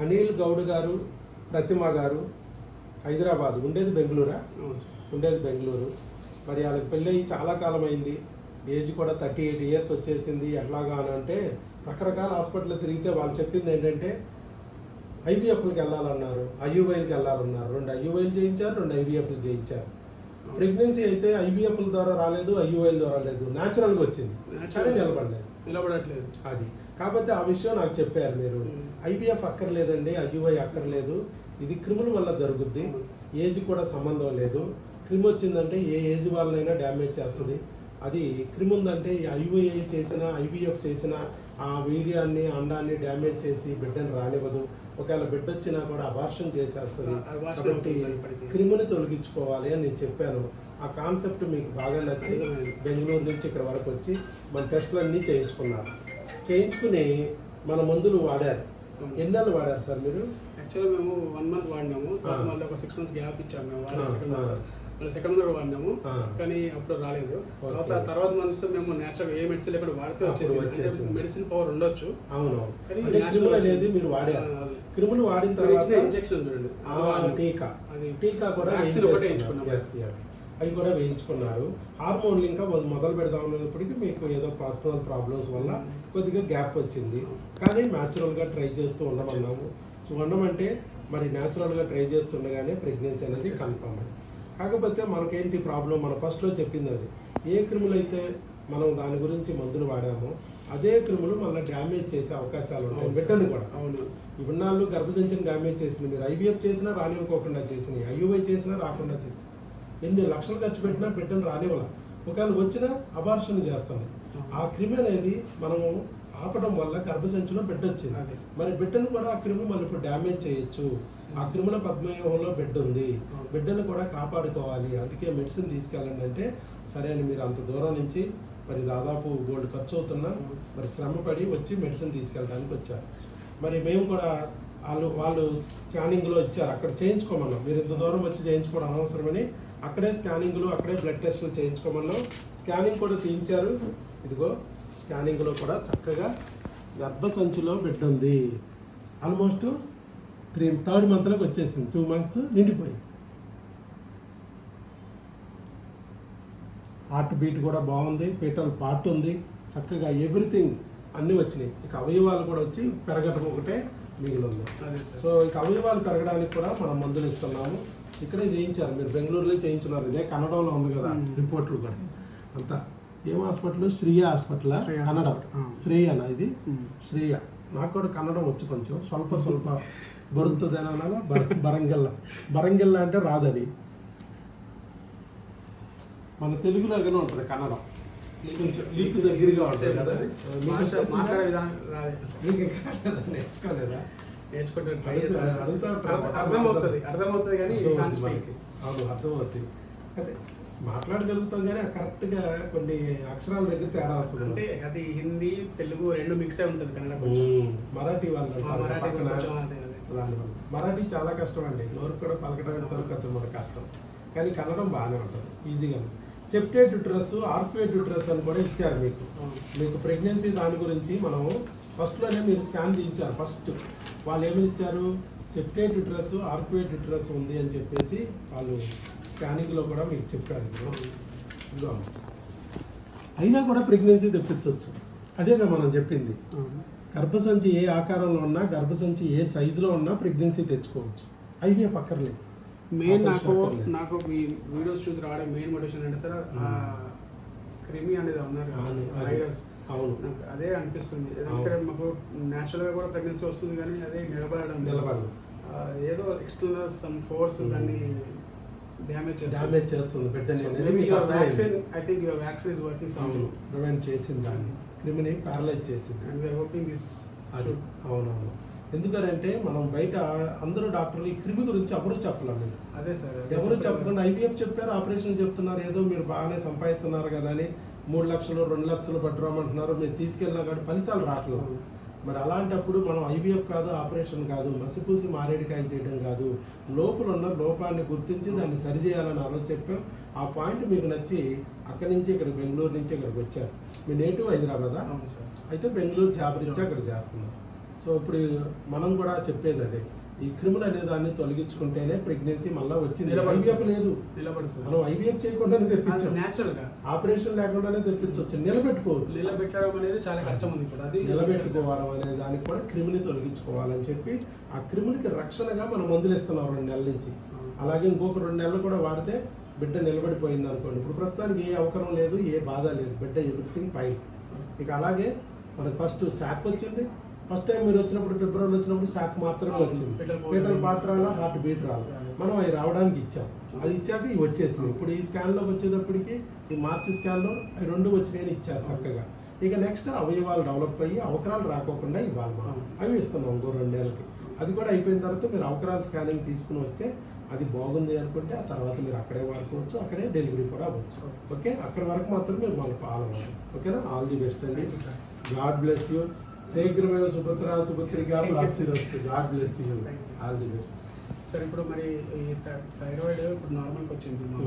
అనిల్ గౌడ్ గారు ప్రతిమ గారు హైదరాబాద్ ఉండేది బెంగళూరా? ఉండేది బెంగళూరు. మరి వాళ్ళకి పెళ్ళి చాలా కాలం అయింది ఏజ్ కూడా థర్టీ ఎయిట్ ఇయర్స్ వచ్చేసింది. ఎట్లాగా అని అంటే రకరకాల హాస్పిటల్ తిరిగితే వాళ్ళు చెప్పింది ఏంటంటే ఐవీఎఫ్లకి వెళ్ళాలన్నారు ఐయువైలకి వెళ్ళాలన్నారు. రెండు ఐయువైలు చేయించారు రెండు ఐవీఎఫ్లు చేయించారు. ప్రెగ్నెన్సీ అయితే ఐవీఎఫ్ల ద్వారా రాలేదు ఐయుఐల ద్వారా లేదు న్యాచురల్గా వచ్చింది. కానీ నిలబడలేదు. నిలబడట్లేదు. అది. కాబట్టి ఆ విషయం నాకు చెప్పారు మీరు. ఐవీఎఫ్ అక్కర్లేదండి ఐయుఐ అక్కర్లేదు. ఇది క్రిముల వల్ల జరుగుద్ది. ఏజ్ కూడా సంబంధం లేదు. క్రిమ్ వచ్చిందంటే ఏ ఏజ్ వాళ్ళనైనా డ్యామేజ్ చేస్తుంది. అది క్రిమ్ ఉందంటే ఐవీఐ చేసిన ఐవీఎఫ్ చేసిన ఆ వీర్యాన్ని అండాన్ని డ్యామేజ్ చేసి బిడ్డను రానివ్వదు. ఒకవేళ బిడ్డ వచ్చినా కూడా అబార్షన్ చేసేస్తుంది. కాబట్టి. క్రిముని తొలగించుకోవాలి అని నేను చెప్పాను. ఆ కాన్సెప్ట్ మీకు బాగా నచ్చి. బెంగళూరు నుంచి ఇక్కడ వరకు వచ్చి మన టెస్టులన్నీ చేయించుకున్నారు చేయించుకుని మన మందులు వాడారు. ఎన్ని నెలలు వాడారు సార్ మీరు? యాక్చువల్గా మేము వన్ మంత్ వాడినాము. మళ్ళీ ఒక సిక్స్ మంత్స్ గ్యాప్ ఇచ్చాము మేము. సెకండ్ మంత్ వాడినాము. కానీ అప్పుడు రాలేదు. తర్వాత. తర్వాత మంత్ మేము నేచురల్ ఏ మెడిసిన్ లేకుండా వాడితే వచ్చేసి. మెడిసిన్ పవర్ ఉండొచ్చు. అవును. క్రిములు అనేది. మీరు వాడారు. క్రిములు వాడిన తర్వాత ఇంజెక్షన్ చూడండి. టీకా. అది టీకా కూడా అవి కూడా వేయించుకున్నారు. హార్మోన్లు ఇంకా మొద- మొదలు పెడదాం అనేప్పటికీ మీకు ఏదో పర్సనల్ ప్రాబ్లమ్స్ వల్ల కొద్దిగా గ్యాప్ వచ్చింది. కానీ న్యాచురల్గా ట్రై చేస్తూ ఉండమన్నాము. ఉండమంటే మరి న్యాచురల్గా ట్రై చేస్తుండగానే ప్రెగ్నెన్సీ అనేది కన్ఫర్మ్ అయింది కాకపోతే మనకేంటి ప్రాబ్లం? మన ఫస్ట్లో చెప్పింది అది. ఏ క్రిములు అయితే మనం దాని గురించి మందులు వాడామో అదే క్రిములు మళ్ళీ డ్యామేజ్ చేసే అవకాశాలు ఉన్నాయి. బిడ్డను. కూడా. అవును. ఇవన్నాళ్ళు గర్భసంచిని డ్యామేజ్ చేసింది మీరు ఐవీఎఫ్ చేసినా రానివ్వకోకుండా చేసినాయి ఐయుఐ చేసినా రాకుండా చేసి ఎన్ని లక్షలు ఖర్చు పెట్టినా బిడ్డను రానివ్వాల. ఒకవేళ వచ్చినా అబార్షన్ చేస్తాం ఆ క్రిమి అనేది మనము ఆపడం వల్ల గర్భసంచిలో బిడ్డ వచ్చింది. మరి బిడ్డను కూడా ఆ క్రిమి మళ్ళీ ఇప్పుడు డ్యామేజ్ చేయొచ్చు. ఆ క్రిముల పద్మవ్యూహంలో బిడ్డ ఉంది. బిడ్డను కూడా కాపాడుకోవాలి. అందుకే మెడిసిన్ తీసుకెళ్ళండి అంటే సరే అని మీరు అంత దూరం నుంచి మరి దాదాపు గోల్డ్ ఖర్చు అవుతున్నా మరి శ్రమ పడి వచ్చి మెడిసిన్ తీసుకెళ్ళడానికి వచ్చారు. మరి మేము కూడా వాళ్ళు వాళ్ళు స్కానింగ్లో ఇచ్చారు. అక్కడ చేయించుకోమన్నాం. మీరు ఇంత దూరం వచ్చి చేయించుకోవడం అనవసరమని అక్కడే స్కానింగ్లు అక్కడే బ్లడ్ టెస్టులు చేయించుకోమన్నాం. స్కానింగ్ కూడా తీయించారు. ఇదిగో స్కానింగ్లో కూడా చక్కగా గర్భసంచిలో ఉంది ఆల్మోస్ట్ త్రీ థర్డ్ మంత్లోకి వచ్చేసింది. టూ మంత్స్ నిండిపోయింది హార్ట్ బీట్ కూడా బాగుంది పీటల్ పార్ట్ ఉంది. చక్కగా ఎవ్రీథింగ్ అన్నీ వచ్చినాయి. ఇక అవయవాలు కూడా వచ్చి పెరగడం ఒకటే మిగిలి ఉంది అదే సార్. సో ఇక అవయవాలు పెరగడానికి కూడా మనం మందులు ఇస్తున్నాము. ఇక్కడే చేయించారు. మీరు బెంగళూరులో చేయించున్నారు. ఇదే కన్నడంలో ఉంది కదా. రిపోర్ట్లు కూడా. అంతా. ఏం హాస్పిటల్? శ్రీయ హాస్పిటల్? శ్రేయ కన్నడ. శ్రేయనా ఇది. శ్రేయ. నాకు కూడా కన్నడం వచ్చు కొంచెం. స్వల్ప స్వల్ప బరుతుందని అనాలా బర బరంగెల్ల. బరంగెల్ల అంటే రాదని. మన తెలుగులాగానే ఉంటుంది కన్నడం. కొంచెం లీక్ దగ్గరగా ఉంటుంది కదా? మీకు మాట్లాడే విధానం? నేర్చుకోలేదా? నేర్చుకుంటే అర్థమవుతుంది. అర్థమవుతుంది కానీ. అవును అర్థమవుతుంది. అయితే మాట్లాడగలుగుతాం కానీ కొంచెం కొన్ని అక్షరాల దగ్గర తేడా వస్తుంది. అంటే అది హిందీ తెలుగు రెండు మిక్స్ అయి ఉంటుంది కన్నడ మరాఠీ వాళ్ళు మరాఠీ చాలా కష్టం అండి. నోరు కూడా పలకడానికి అతను మన కష్టం. కానీ కన్నడం బాగానే ఉంటుంది. ఈజీగా సెప్టేట్ డ్రెస్ ఆర్పేట్ డ్రెస్ అని కూడా ఇచ్చారు మీకు. మీకు ప్రెగ్నెన్సీ దాని గురించి మనం ఫస్ట్లోనే మీరు స్కాన్ తీయించారు ఫస్ట్ వాళ్ళు ఏమి ఇచ్చారు? సెప్టేట్ డ్రెస్ ఆర్పేట్ డ్రెస్ ఉంది అని చెప్పేసి వాళ్ళు స్కానింగ్లో కూడా మీకు చెప్పారు. అయినా కూడా ప్రెగ్నెన్సీ తెప్పించవచ్చు అదేగా మనం చెప్పింది. గర్భసంచి ఏ ఆకారంలో ఉన్నా గర్భసంచి ఏ సైజులో ఉన్నా ప్రెగ్నెన్సీ తెచ్చుకోవచ్చు ఐవీఎఫ్ అక్కర్లేదు మెయిన్ నాకు. నాకు మీ వీడియోస్ చూసి రావడం మెయిన్ మోటివేషన్ అంటే సార్ క్రిమి అనేది ఉన్నారు. వైరస్ అవును. నాకు అదే అనిపిస్తుంది. ఎందుకంటే మాకు న్యాచురల్గా కూడా ప్రెగ్నెన్సీ వస్తుంది కానీ అదే నిలబడడం. ఆ, ఏదో ఎక్స్టర్నల్ సమ్ ఫోర్స్ దాన్ని డ్యామేజ్ డ్యామేజ్ చేస్తుంది బిడ్డని. Vaccine I think your vaccine is working something prevent చేసింది దాన్ని. క్రిమిని ప్యారలైజ్ చేసింది. And we are hoping this అది. అవునవును. ఎందుకంటే మనం బయట అందరూ డాక్టర్లు ఈ క్రిమి గురించి ఎవరు చెప్పలేము మీకు. అదే సార్ ఎవరు చెప్పకుండా ఐవీఎఫ్ చెప్పారు ఆపరేషన్ చెప్తున్నారు ఏదో మీరు బాగానే సంపాదిస్తున్నారు కదా అని మూడు లక్షలు రెండు లక్షలు పట్టుకోమంటున్నారు మీరు తీసుకెళ్ళినా కానీ ఫలితాలు రావట్లేదు. మరి అలాంటప్పుడు మనం ఐవీఎఫ్ కాదు ఆపరేషన్ కాదు మసిపూసి మారేడికాయ చేయడం కాదు. లోపల ఉన్న లోపాన్ని గుర్తించి దాన్ని సరిచేయాలని ఆలోచన చెప్పాం. ఆ పాయింట్ మీకు నచ్చి అక్కడి నుంచి ఇక్కడ బెంగళూరు నుంచి ఇక్కడికి వచ్చారు. మీ నేటివ్ హైదరాబాదా? అయితే బెంగళూరు జాబ్ ఇచ్చి అక్కడ చేస్తున్నారు. సో ఇప్పుడు మనం కూడా చెప్పేది అదే. ఈ క్రిములు అనే దాన్ని తొలగించుకుంటేనే ప్రెగ్నెన్సీ మళ్ళీ వచ్చింది. ఐవీఎఫ్ లేదు. నిలబడుతుంది. మనం ఐవీఎఫ్ చేయకుండానే తెప్పించాం. న్యాచురల్గా. ఆపరేషన్ లేకుండానే తెప్పించవచ్చు. నిలబెట్టుకోవచ్చు. నిలబెట్టడం అనేది చాలా కష్టం ఉంది ఇప్పుడు. అది నిలబెట్టుకోవడం అనే దానికి కూడా క్రిమిని తొలగించుకోవాలని చెప్పి ఆ క్రిములకి రక్షణగా మనం మందులు ఇస్తున్నాం రెండు నెలల నుంచి. అలాగే ఇంకొక రెండు నెలలు కూడా వాడితే బిడ్డ నిలబడిపోయింది అనుకోండి. ఇప్పుడు ప్రస్తుతానికి ఏ అవకరం లేదు ఏ బాధ లేదు. బిడ్డ ఎవ్రీథింగ్ ఫైన్. ఇక అలాగే మనకు ఫస్ట్ శాక్ వచ్చింది. ఫస్ట్ టైం మీరు వచ్చినప్పుడు ఫిబ్రవరి వచ్చినప్పుడు శాక్ మాత్రమే. వచ్చింది. రాలేదు. పార్ట్ రాలా హార్ట్ బీట్ రాలి. మనం అవి రావడానికి ఇచ్చాం. అది ఇచ్చాక ఇవి వచ్చేసింది ఇప్పుడు ఈ స్కాన్లోకి వచ్చేటప్పటికి ఈ మార్చి స్కాన్లో అవి రెండు వచ్చినాయని ఇచ్చారు చక్కగా. ఇక నెక్స్ట్ అవయవాలు డెవలప్ అయ్యి అవకరాలు రాకోకుండా ఇవ్వాలి మనం. అవి ఇస్తున్నాం ఇంకో రెండు నెలలకి అది కూడా అయిపోయిన తర్వాత మీరు అవకరాల స్కానింగ్ తీసుకుని వస్తే అది బాగుంది అనుకుంటే ఆ తర్వాత మీరు అక్కడే వాడుకోవచ్చు అక్కడే డెలివరీ కూడా అవ్వచ్చు. ఓకే? అక్కడ వరకు మాత్రం మీరు ఫాలో అవ్వాలి ఓకేనా? ఆల్ ది బెస్ట్ అండి. గాడ్ బ్లెస్ యూ శీఘ్రమైన సుభద్ర సుభద్రిగా ప్రాప్తిరస్తు God bless you Thank you. All the best sir ఇప్పుడు మరి ఈ థైరాయిడ్ ఇప్పుడు నార్మల్కి వచ్చింది